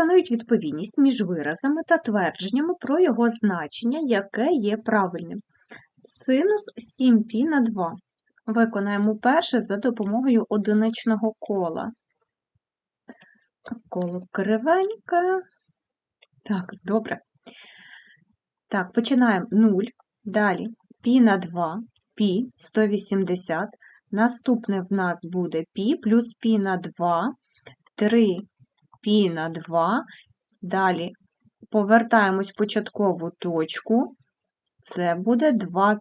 встановіть відповідність між виразами та твердженнями про його значення, яке є правильним. Синус 7π на 2. Виконаємо перше за допомогою одиничного кола. Коло кривеньке. Так, добре. Так, починаємо 0. Далі пі на 2, пі 180. Наступне в нас буде пі плюс пі на 2, 3 π на 2. Далі повертаємось в початкову точку. Це буде 2π.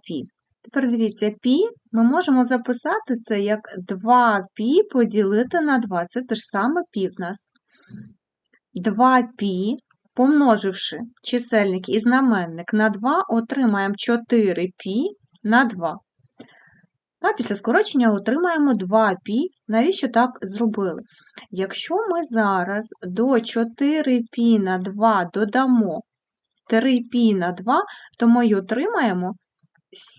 Тепер дивіться, π ми можемо записати це як 2π поділити на 2. Це те ж саме π в нас. 2π, помноживши чисельник і знаменник на 2, отримаємо 4π на 2. А після скорочення отримаємо 2π. Навіщо так зробили? Якщо ми зараз до 4π на 2 додамо 3π на 2, то ми й отримаємо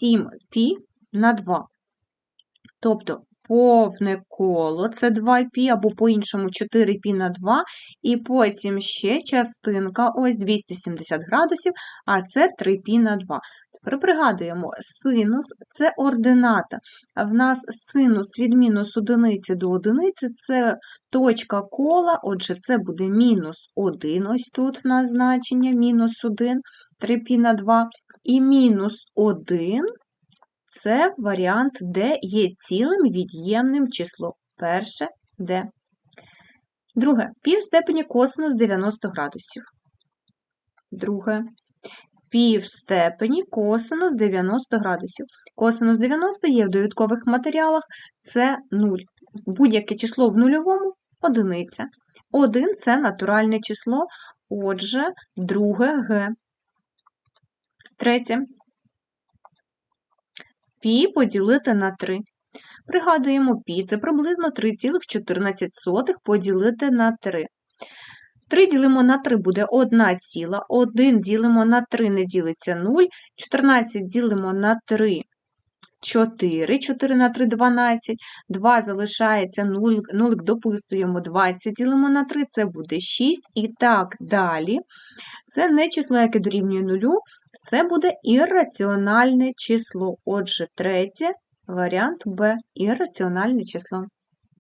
7π на 2. Тобто повне коло це 2π, або по-іншому 4π на 2, і потім ще частинка, ось 270 градусів, а це 3π на 2. Тепер пригадуємо, синус це ордината. А в нас синус від мінус одиниці до одиниці це точка кола, отже, це буде мінус 1, ось тут в нас значення, мінус 1, 3π на 2, і мінус 1 це варіант, де є цілим від'ємним число. Перше де. Друге пів степені косинус 90 градусів. Друге пів степені косинус 90 градусів. Косинус 90 є в довідкових матеріалах, це 0. Будь-яке число в нульовому одиниця. 1 це натуральне число, отже, друге г. Третє. Пі поділити на 3. Пригадуємо, пі це приблизно 3,14 поділити на 3. 3 ділимо на 3 буде 1 ціла, 1 ділимо на 3 не ділиться 0, 14 ділимо на 3 4, 4 на 3 12, 2 залишається 0, 0 дописуємо 20, ділимо на 3, це буде 6 і так далі. Це не число, яке дорівнює 0, це буде ірраціональне число. Отже, третє варіант Б ірраціональне число.